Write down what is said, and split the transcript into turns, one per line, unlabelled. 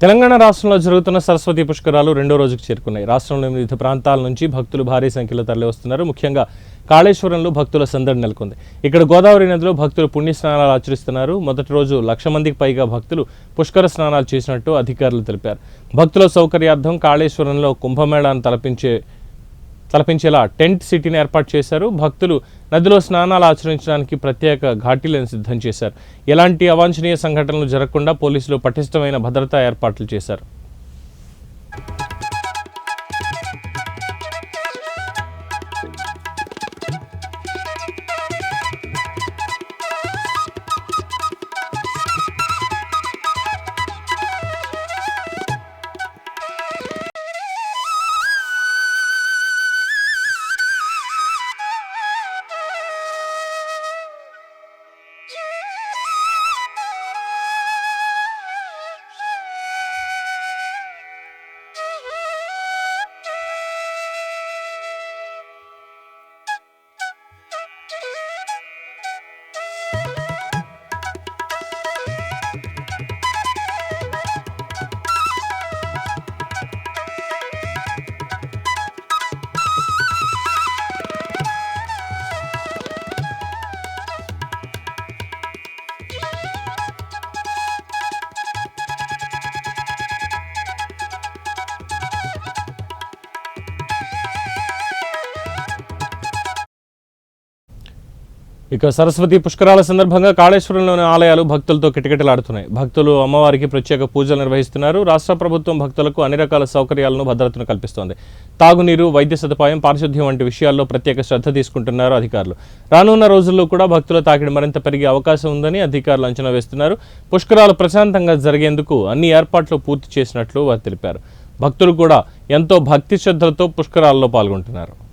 తెలంగాణ రాష్ట్రంలో జరుగుతున్న సరస్వతి పుష్కరాలు రెండో రోజుకు చేరుకున్నాయి. రాష్ట్రంలోని వివిధ ప్రాంతాల నుంచి భక్తులు భారీ సంఖ్యలో తరలివస్తున్నారు. ముఖ్యంగా కాళేశ్వరంలో భక్తుల సందడి నెలకొంది. ఇక్కడ గోదావరి నదిలో భక్తులు పుణ్య స్నానాలు ఆచరిస్తున్నారు. మొదటి రోజు లక్ష మందికి పైగా భక్తులు పుష్కర స్నానాలు చేసినట్టు అధికారులు తెలిపారు. భక్తుల సౌకర్యార్థం కాళేశ్వరంలో కుంభమేళాను తలపించే తలపించేలా టెంట్ సిటీని ఏర్పాటు చేశారు. భక్తులు నదిలో స్నానాలు ఆచరించడానికి ప్రత్యేక ఘాటీలను సిద్ధం చేశారు. ఎలాంటి అవాంఛనీయ సంఘటనలు జరగకుండా పోలీసులు పటిష్టమైన భద్రతా ఏర్పాట్లు చేశారు. ఇక సరస్వతి పుష్కరాల సందర్భంగా కాళేశ్వరంలోని ఆలయాలు భక్తులతో కిటకిటలాడుతున్నాయి. భక్తులు అమ్మవారికి ప్రత్యేక పూజలు నిర్వహిస్తున్నారు. రాష్ట్ర ప్రభుత్వం భక్తులకు అన్ని రకాల సౌకర్యాలను భద్రతను కల్పిస్తోంది. తాగునీరు వైద్య సదుపాయం పారిశుద్ధ్యం వంటి విషయాల్లో ప్రత్యేక శ్రద్ధ తీసుకుంటున్నారు అధికారులు. రానున్న రోజుల్లో కూడా భక్తుల తాకిడి మరింత పెరిగే అవకాశం ఉందని అధికారులు అంచనా వేస్తున్నారు. పుష్కరాలు ప్రశాంతంగా జరిగేందుకు అన్ని ఏర్పాట్లు పూర్తి చేసినట్లు వారు తెలిపారు. భక్తులు కూడా ఎంతో భక్తి శ్రద్ధలతో పుష్కరాల్లో పాల్గొంటున్నారు.